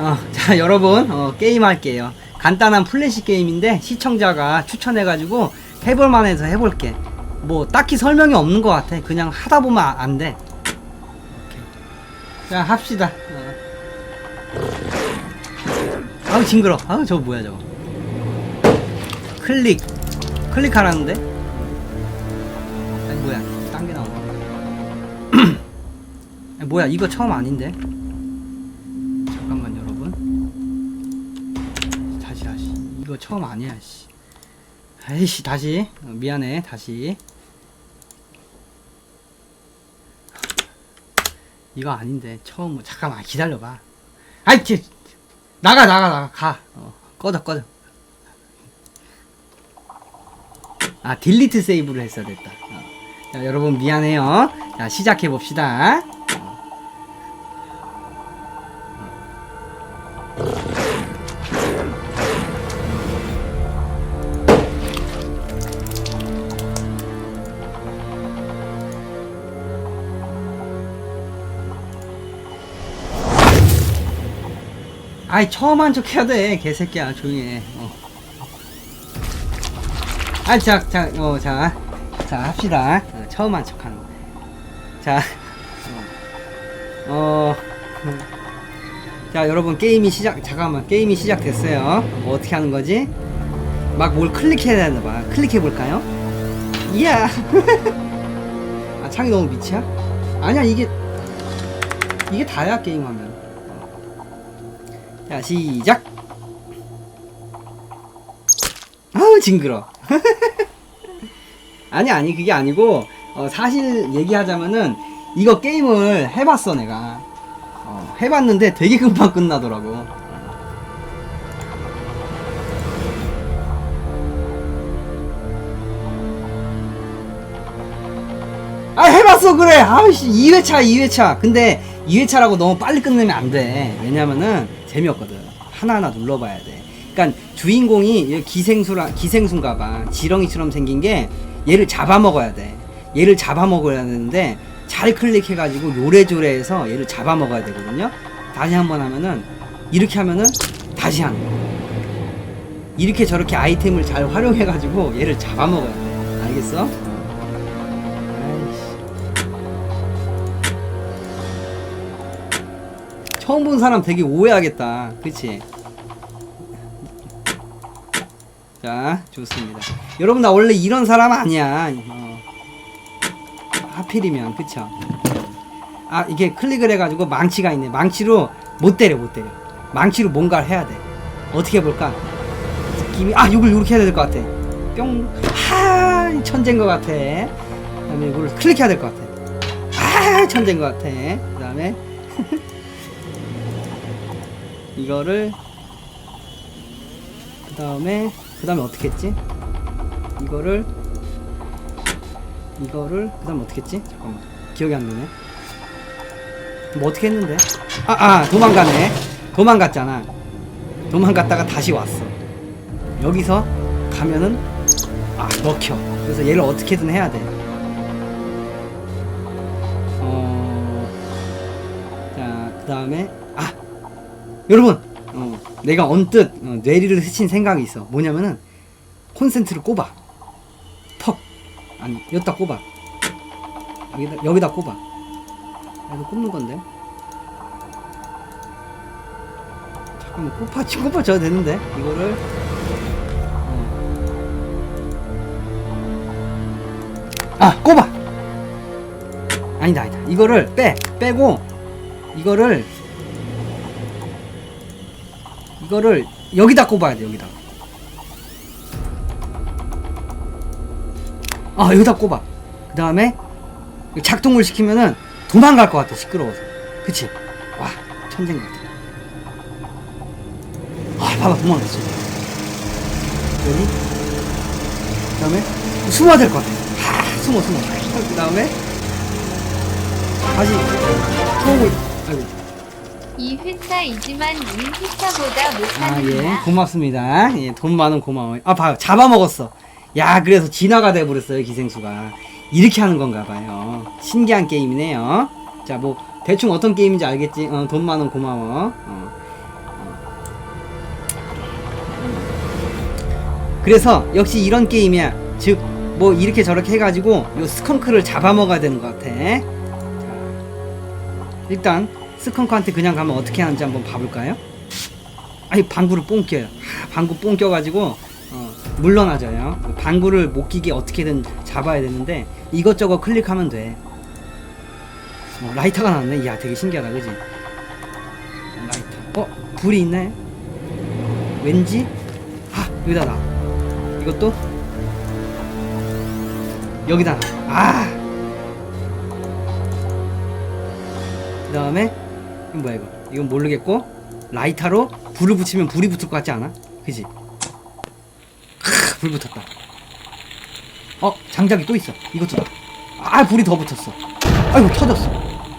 어, 자 여러분 어, 게임 할게요. 간단한 플래시 게임인데 시청자가 추천해가지고 해볼만 해서 해볼게. 뭐 딱히 설명이 없는 것 같아. 그냥 하다 보면 아- 안 돼. 오케이. 자 합시다. 어. 아우 징그러. 아우 저거 뭐야 저거. 클릭 클릭하라는데? 아니 뭐야 딴 게. 아니, 뭐야 이거 처음 아닌데? 처음 아니야 씨. 아이씨 다시. 어, 미안해 다시. 이거 아닌데 처음 뭐, 잠깐만 기다려봐. 아이 쟤 나가 나가 나가 가. 어, 꺼져 꺼져. 아 딜리트 세이브를 했어야 됐다. 어. 자, 여러분 미안해요. 자 시작해 봅시다 아이 처음 한 척 해야 돼 개새끼야 조용히 해 어. 아, 자, 자, 어, 자, 자, 합시다. 어, 처음 한 척하는 거. 자, 어, 어, 자, 여러분 게임이 시작. 잠깐만, 게임이 시작됐어요. 뭐 어떻게 하는 거지? 막 뭘 클릭해야 되나 봐. 클릭해 볼까요? 이야. 아, 창이 너무 밑이야? 아니야, 이게 이게 다야 게임 하면. 자, 시작. 아우 징그러. 아니 아니 그게 아니고 어, 사실 얘기하자면은 이거 게임을 해봤어 내가. 어, 해봤는데 되게 금방 끝나더라고. 아 해봤어 그래 아우씨 2회차 2회차 근데 2회차라고 너무 빨리 끝내면 안돼 왜냐면은 재미없거든. 하나하나 눌러봐야 돼. 그러니까 주인공이 기생수라 기생수인가 봐. 지렁이처럼 생긴 게 얘를 잡아먹어야 돼. 얘를 잡아먹어야 되는데 잘 클릭해가지고 요래조래해서 얘를 잡아먹어야 되거든요. 다시 한번 하면은 이렇게 하면은 다시 하는 이렇게 저렇게 아이템을 잘 활용해가지고 얘를 잡아먹어야 돼. 알겠어? 처음 본 사람 되게 오해하겠다. 그치? 자, 좋습니다. 여러분, 나 원래 이런 사람 아니야. 어. 하필이면, 그쵸? 아, 이게 클릭을 해가지고 망치가 있네. 망치로 못 때려, 못 때려. 망치로 뭔가를 해야 돼. 어떻게 해볼까? 느낌이, 아, 이걸 이렇게 해야 될 것 같아. 뿅. 하, 천재인 것 같아. 그 다음에 이걸 클릭해야 될 것 같아. 아, 천재인 것 같아. 그 다음에, 이거를 그 다음에 그 다음에 어떻게 했지? 이거를 이거를 그 다음에 어떻게 했지? 잠깐만. 기억이 안 나네. 뭐 어떻게 했는데? 아, 아 도망가네. 도망갔잖아. 도망갔다가 다시 왔어. 여기서 가면은 아 먹혀. 그래서 얘를 어떻게든 해야 돼. 어... 자, 그 다음에 아 여러분, 어, 내가 언뜻 어, 뇌리를 스친 생각이 있어. 뭐냐면은 콘센트를 꼽아. 턱. 아니 여기다 꼽아. 여기다 여기다 꼽아. 아, 이거 꼽는 건데. 잠깐만 꼽아 치 꼽아 줘도 되는데 이거를. 어. 아 꼽아. 아니다 아니다. 이거를 빼 빼고 이거를 이거를 여기다 꼽아야 돼 여기다. 아 여기다 꼽아. 그 다음에 작동을 시키면은 도망갈 것 같아 시끄러워서. 그치? 와 천재인 것 같아. 아 봐봐 도망갔어. 여기. 그 다음에 숨어야 될 것 같아. 하, 숨어 숨어. 그 다음에 다시 쏘고 아이고. 이 회차이지만 이 생각보다 아, 예. 못합니다. 고맙습니다. 예, 돈 많은 고마워 아, 봐요. 잡아먹었어. 야, 그래서 진화가 돼버렸어요, 기생수가. 이렇게 하는 건가 봐요. 신기한 게임이네요. 자, 뭐, 대충 어떤 게임인지 알겠지? 어, 돈 많은 고마워. 어. 그래서 역시 이런 게임이야. 즉, 뭐 이렇게 저렇게 해가지고 요 스컹크를 잡아먹어야 되는 것 같아. 일단 스컹크한테 그냥 가면 어떻게 하는지 한번 봐볼까요? 아니 방구를 뽕 껴요. 하, 방구 뽕 껴가지고 어, 물러나져요. 방구를 못 끼게 어떻게든 잡아야 되는데 이것저것 클릭하면 돼. 어, 라이터가 나왔네. 야, 되게 신기하다, 그지? 라이터. 어, 불이 있네. 왠지? 아, 여기다 놔. 이것도? 여기다 놔. 아! 그 다음에, 이건 뭐야, 이거? 이건 모르겠고, 라이터로 불을 붙이면 불이 붙을 것 같지 않아? 그지? 크, 불 붙었다. 어, 장작이 또 있어. 이것도 다. 아, 불이 더 붙었어. 아이고, 터졌어.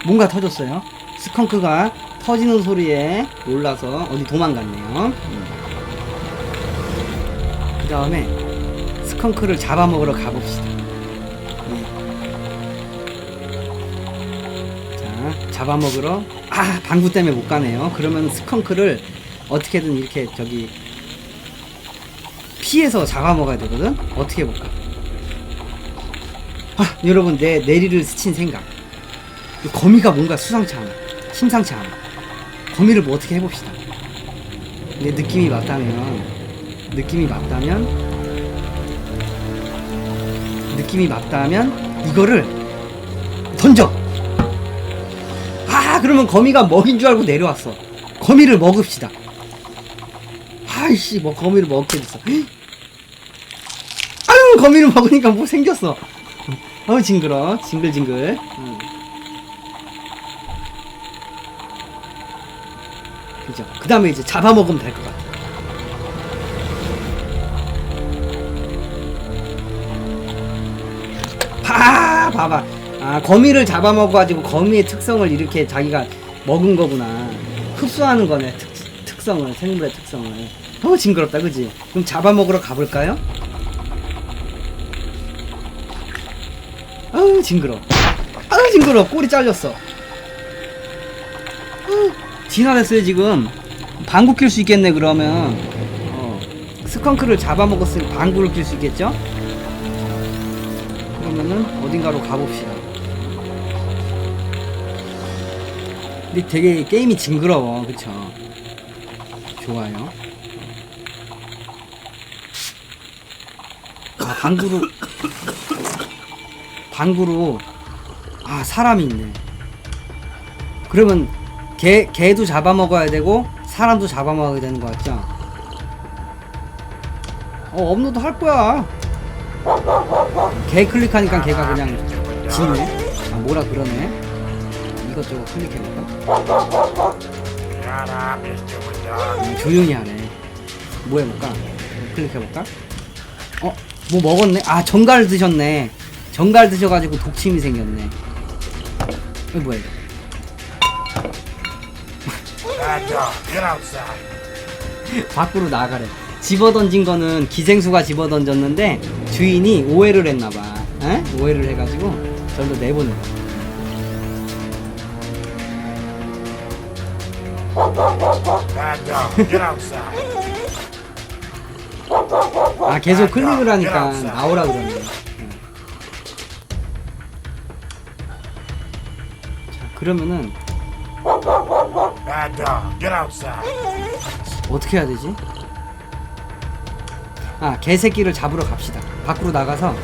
뭔가 터졌어요. 스컹크가 터지는 소리에 놀라서 어디 도망갔네요. 그 다음에 스컹크를 잡아먹으러 가봅시다. 네. 자, 잡아먹으러. 아, 방구 때문에 못 가네요. 그러면 스컹크를 어떻게든 이렇게 저기 피해서 잡아먹어야 되거든? 어떻게 해볼까? 아, 여러분, 내 내리를 스친 생각. 이 거미가 뭔가 수상치 않아. 심상치 않아. 거미를 뭐 어떻게 해봅시다. 내 느낌이 맞다면, 느낌이 맞다면, 느낌이 맞다면, 이거를 던져! 아, 그러면 거미가 먹인 줄 알고 내려왔어. 거미를 먹읍시다. 아이씨, 뭐 거미를 먹게 됐어. 헉! 아유, 거미를 먹으니까 뭐 생겼어. 아우, 징그러. 징글징글. 음. 그죠. 그 다음에 이제 잡아먹으면 될 것 같아. 봐, 봐봐. 아, 거미를 잡아먹어가지고 거미의 특성을 이렇게 자기가 먹은 거구나. 흡수하는 거네, 특, 특성을, 생물의 특성을. 어, 징그럽다, 그지? 그럼 잡아먹으러 가볼까요? 아우, 징그러. 아우, 징그러. 꼬리 잘렸어. 진화됐어요, 지금. 방구 낄 수 있겠네, 그러면. 어, 스컹크를 잡아먹었으니 방구를 낄 수 있겠죠? 그러면은 어딘가로 가봅시다. 근데 되게 게임이 징그러워, 그쵸? 좋아요. 아, 방구로, 방구로, 아, 사람이 있네. 그러면 개, 개도 잡아먹어야 되고, 사람도 잡아먹어야 되는 거 같죠? 어, 업로드 할 거야. 개 클릭하니까 걔가 그냥 짖네. 아, 뭐라 그러네. 이것저것 클릭해볼까? 음, 조용히 하네. 뭐 해볼까? 클릭해볼까? 어? 뭐 먹었네? 아, 정갈 드셨네. 정갈 드셔가지고 독침이 생겼네. 이거 뭐야, 이거? Bad dog, get outside. 밖으로 나가래. 집어 던진 거는 기생수가 집어 던졌는데 주인이 오해를 했나봐. 에? 오해를 해가지고 절로 내보내. Bad dog, get outside. 아 계속 클릭을 하니까 나오라 그러네. 응. 자 그러면은 Bad dog, get outside. 어떻게 해야 되지? 아 개새끼를 잡으러 갑시다. 밖으로 나가서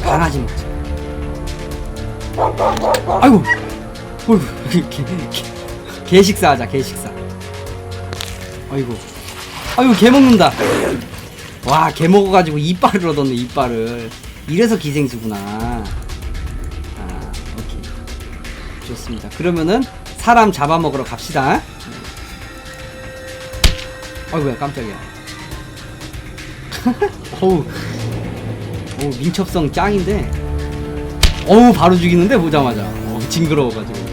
강아지 먹자. 아이고, 어이구, 개, 개, 개 식사하자 개 식사. 아이고, 아이고 개 먹는다. 와, 개 먹어가지고 이빨을 얻었네 이빨을. 이래서 기생수구나. 아, 오케이. 좋습니다. 그러면은 사람 잡아먹으러 갑시다. 아이고야 깜짝이야. 어우, 어우 민첩성 짱인데. 어우 바로 죽이는데 보자마자. 어 징그러워가지고.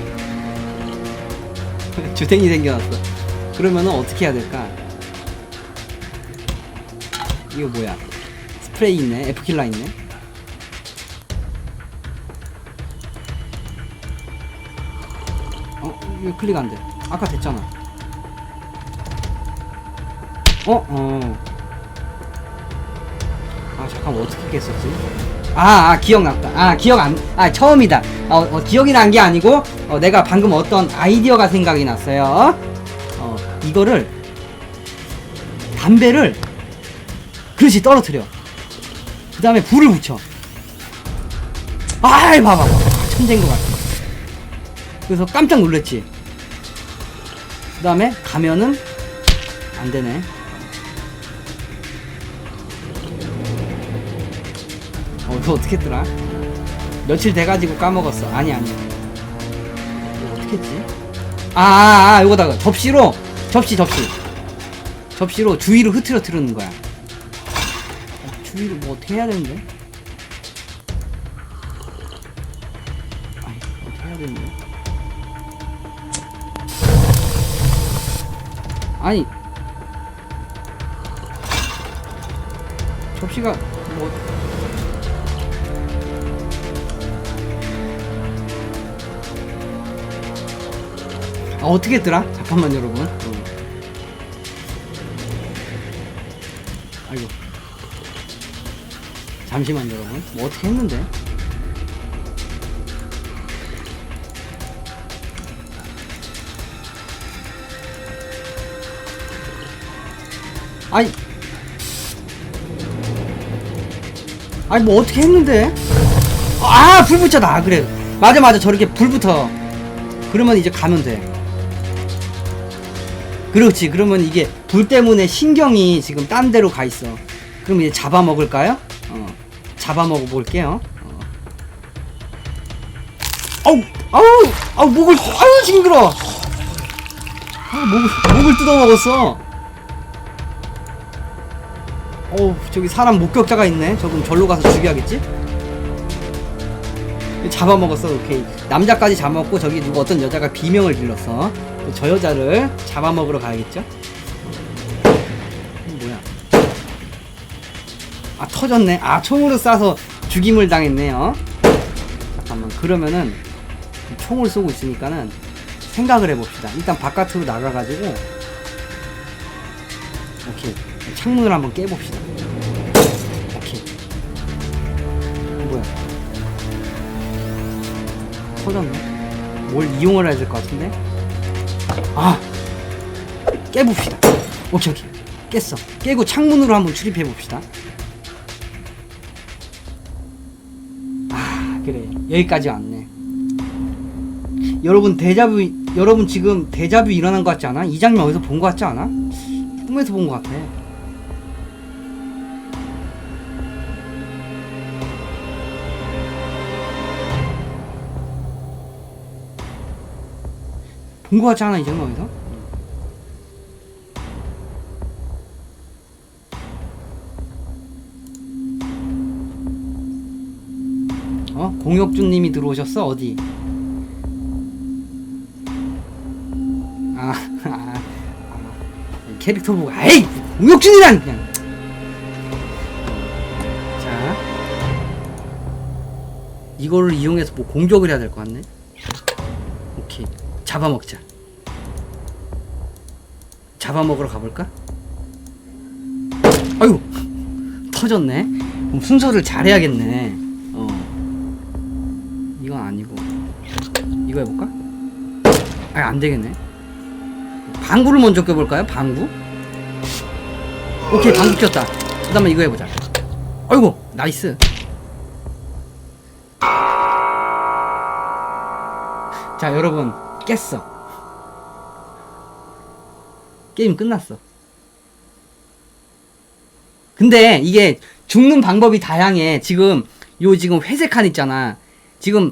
주댕이 생겨났어. 그러면은 어떻게 해야 될까? 이거 뭐야? 스프레이 있네. F킬라 있네. 어, 이거 클릭 안 돼. 아까 됐잖아. 어, 어. 아 잠깐 어떻게 깼었지? 아, 아 기억났다. 아 기억 안, 아 처음이다. 어, 어, 기억이 난 게 아니고 어, 내가 방금 어떤 아이디어가 생각이 났어요. 어 이거를 담배를 그렇지 떨어뜨려. 그 다음에 불을 붙여. 아이 봐봐. 천재인 것 같아. 그래서 깜짝 놀랐지. 그 다음에 가면은 안 되네. 어, 이거 어떻게 했더라? 며칠 돼가지고 까먹었어. 아니, 아니. 이거 어떻게 했지? 아, 아, 아, 이거다가 접시로, 접시, 접시. 접시로 주위로 흐트러 트는 거야. 어, 주위로 뭐 어떻게 해야 되는데? 아니, 어떻게 해야 되는데? 아니. 접시가 뭐 아, 어떻게 했더라? 잠깐만 여러분. 잠시만 여러분. 뭐 어떻게 했는데? 아니. 아니 뭐 어떻게 했는데? 아, 불 붙였다. 아, 그래. 맞아 맞아. 저렇게 불 붙어. 그러면 이제 가면 돼. 그렇지. 그러면 이게 불 때문에 신경이 지금 딴 데로 가 있어. 그럼 이제 잡아먹을까요? 어. 잡아먹어 볼게요. 어. 아우, 아우, 아우, 목을, 아우, 징그러! 아, 목을, 목을 뜯어먹었어. 어우, 저기 사람 목격자가 있네. 저 그럼 절로 가서 죽여야겠지? 잡아먹었어, 오케이. 남자까지 잡아먹고 저기 누구 어떤 여자가 비명을 질렀어. 저 여자를 잡아먹으러 가야겠죠? 터졌네. 아, 총으로 쏴서 죽임을 당했네요. 잠깐만, 그러면은 총을 쏘고 있으니까는 생각을 해봅시다. 일단 바깥으로 나가가지고 오케이. 창문을 한번 깨봅시다. 오케이. 뭐야? 터졌네. 뭘 이용을 해야 될 것 같은데? 아! 깨봅시다. 오케이, 오케이. 깼어. 깨고 창문으로 한번 출입해봅시다. 여기까지 왔네. 여러분, 데자뷰, 여러분 지금 데자뷰 일어난 것 같지 않아? 이 장면 어디서 본 것 같지 않아? 꿈에서 본 것 같아. 본 것 같지 않아 이 장면에서? 어? 공혁준님이 들어오셨어? 어디? 아, 아, 아. 캐릭터 보고 에이! 공혁준이란! 그냥. 자. 이거를 이용해서 뭐 공격을 해야 될 것 같네. 오케이. 잡아먹자. 잡아먹으러 가볼까? 아유! 터졌네. 그럼 순서를 잘해야겠네 아니고. 이거 해볼까? 아 안되겠네. 방구를 먼저 껴볼까요? 방구? 오케이 방구 꼈다. 그 다음에 이거 해보자. 아이고 나이스. 자 여러분 깼어. 게임 끝났어. 근데 이게 죽는 방법이 다양해. 지금 요 지금 회색 칸 있잖아. 지금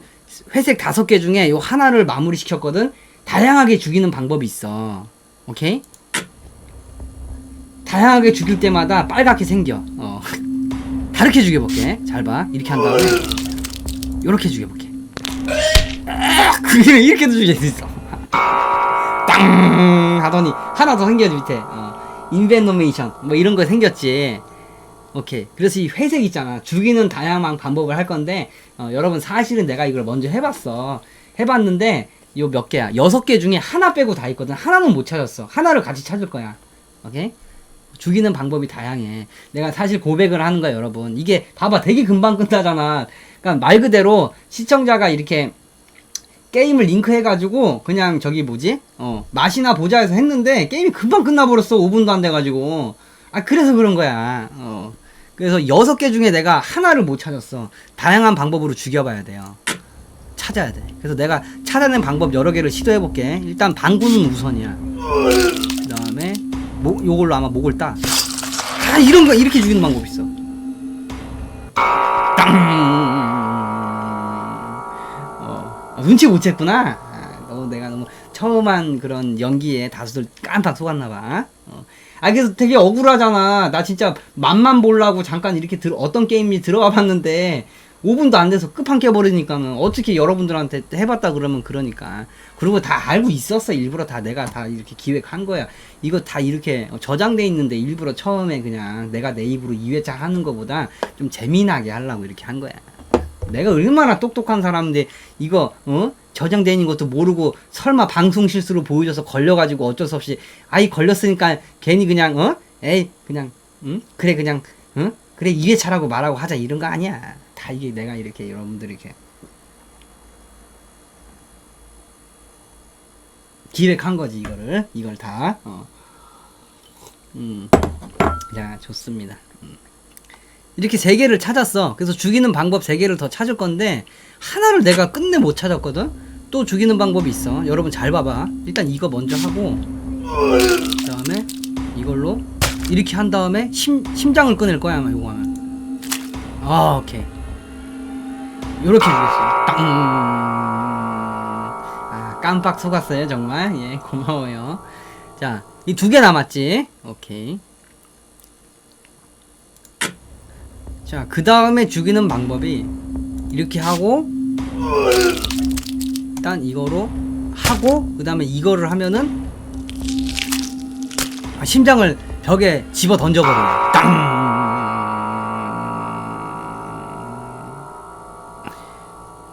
회색 다섯 개 중에 요 하나를 마무리 시켰거든. 다양하게 죽이는 방법이 있어. 오케이? 다양하게 죽일 때마다 빨갛게 생겨. 어. 다르게 죽여볼게. 잘 봐. 이렇게 한 다음에 요렇게 죽여볼게. 그게 이렇게도 죽일 수 있어. 땅! 하더니 하나 더 생겨지 밑에. 어. 인벤노메이션. 뭐 이런 거 생겼지. 오케이. 그래서 이 회색 있잖아. 죽이는 다양한 방법을 할 건데 어, 여러분 사실은 내가 이걸 먼저 해봤어. 해봤는데 요 몇 개야? 여섯 개 중에 하나 빼고 다 있거든. 하나는 못 찾았어. 하나를 같이 찾을 거야. 오케이. 죽이는 방법이 다양해. 내가 사실 고백을 하는 거야, 여러분. 이게 봐봐, 되게 금방 끝나잖아. 그러니까 말 그대로 시청자가 이렇게 게임을 링크해가지고 그냥 저기 뭐지? 어 맛이나 보자 해서 했는데 게임이 금방 끝나버렸어. 5분도 안 돼가지고. 아 그래서 그런 거야. 어 그래서 여섯 개 중에 내가 하나를 못 찾았어. 다양한 방법으로 죽여봐야 돼요. 찾아야 돼. 그래서 내가 찾아낸 방법 여러 개를 시도해볼게. 일단 방구는 우선이야. 그 다음에 목 요걸로 아마 목을 따. 아 이런 거 이렇게 죽이는 방법 있어. 땅. 어, 아, 눈치 못 챘구나. 아, 너무 내가 너무 처음 한 그런 연기에 다수들 깜빡 속았나봐. 어. 아 그래서 되게 억울하잖아. 나 진짜 맛만 보려고 잠깐 이렇게 들 어떤 게임이 들어가 봤는데 5분도 안 돼서 끝판 깨버리니까는 어떻게 여러분들한테 해봤다 그러면 그러니까. 그리고 다 알고 있었어. 일부러 다 내가 다 이렇게 기획한 거야. 이거 다 이렇게 저장돼 있는데 일부러 처음에 그냥 내가 내 입으로 2회차 하는 거보다 좀 재미나게 하려고 이렇게 한 거야 내가 얼마나 똑똑한 사람인데 이거 어? 저장돼 있는 것도 모르고 설마 방송 실수로 보여줘서 걸려가지고 어쩔 수 없이 아이 걸렸으니까 괜히 그냥 어? 에이 그냥 응? 그래 그냥 응? 그래 2회차라고 말하고 하자. 이런 거 아니야. 다 이게 내가 이렇게 여러분들 이렇게 기획한 거지 이거를. 이걸 다 어. 음. 자 좋습니다. 음. 이렇게 세 개를 찾았어. 그래서 죽이는 방법 세 개를 더 찾을 건데 하나를 내가 끝내 못 찾았거든. 또 죽이는 방법이 있어. 여러분 잘 봐봐. 일단 이거 먼저 하고 그다음에 이걸로 이렇게 한 다음에 심 심장을 꺼낼 거야 아마 이거 하면. 아 오케이. 요렇게 죽였어. 땅. 아 깜빡 속았어요 정말. 예 고마워요. 자 이 두 개 남았지. 오케이. 자, 그 다음에 죽이는 방법이 이렇게 하고 일단 이거로 하고 그 다음에 이거를 하면은 아, 심장을 벽에 집어 던져버려. 땅.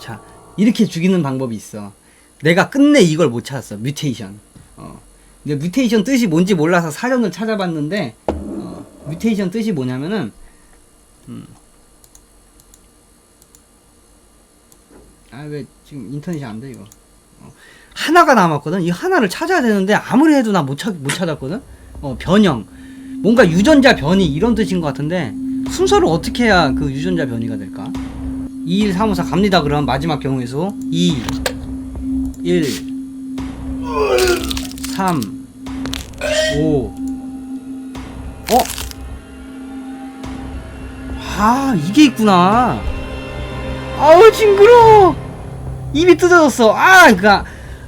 자, 이렇게 죽이는 방법이 있어. 내가 끝내 이걸 못 찾았어. 뮤테이션. 어. 근데 뮤테이션 뜻이 뭔지 몰라서 사전을 찾아봤는데 어, 뮤테이션 뜻이 뭐냐면은 아 왜 지금 인터넷이 안 돼 이거? 어. 하나가 남았거든? 이 하나를 찾아야 되는데 아무리 해도 나못 찾, 못 찾았거든? 어 변형. 뭔가 유전자 변이 이런 뜻인 것 같은데 순서를 어떻게 해야 그 유전자 변이가 될까? 2 1 3 5 4 갑니다. 그럼 마지막 경우의 수2 1 3 5 어? 아 이게 있구나. 아우 징그러 입이 뜯어졌어. 아 그니까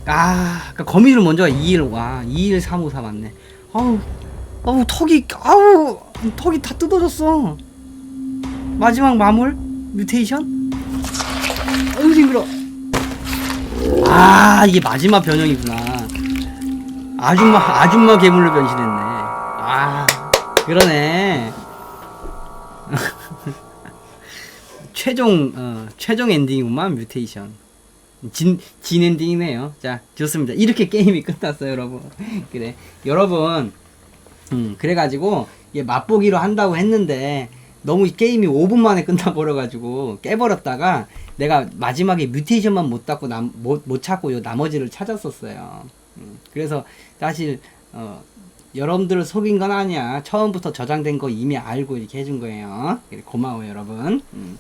아 그니까 거미줄 먼저 2일 와 2일 354 맞네. 아우 아우 턱이 아우 턱이 다 뜯어졌어. 마지막 마물? 뮤테이션? 아우 징그러 아 이게 마지막 변형이구나. 아줌마 아줌마 괴물로 변신했네. 아 그러네 최종 어, 최종 엔딩이구만 뮤테이션. 진, 진 엔딩이네요. 자 좋습니다. 이렇게 게임이 끝났어요 여러분. 그래. 여러분 음 그래가지고 이게 맛보기로 한다고 했는데 너무 이 게임이 5분 만에 끝나버려가지고 깨버렸다가 내가 마지막에 뮤테이션만 못 닦고 남, 못, 못 찾고 요 나머지를 찾았었어요. 음, 그래서 사실 어, 여러분들을 속인 건 아니야. 처음부터 저장된 거 이미 알고 이렇게 해준 거예요. 고마워요 여러분. 음.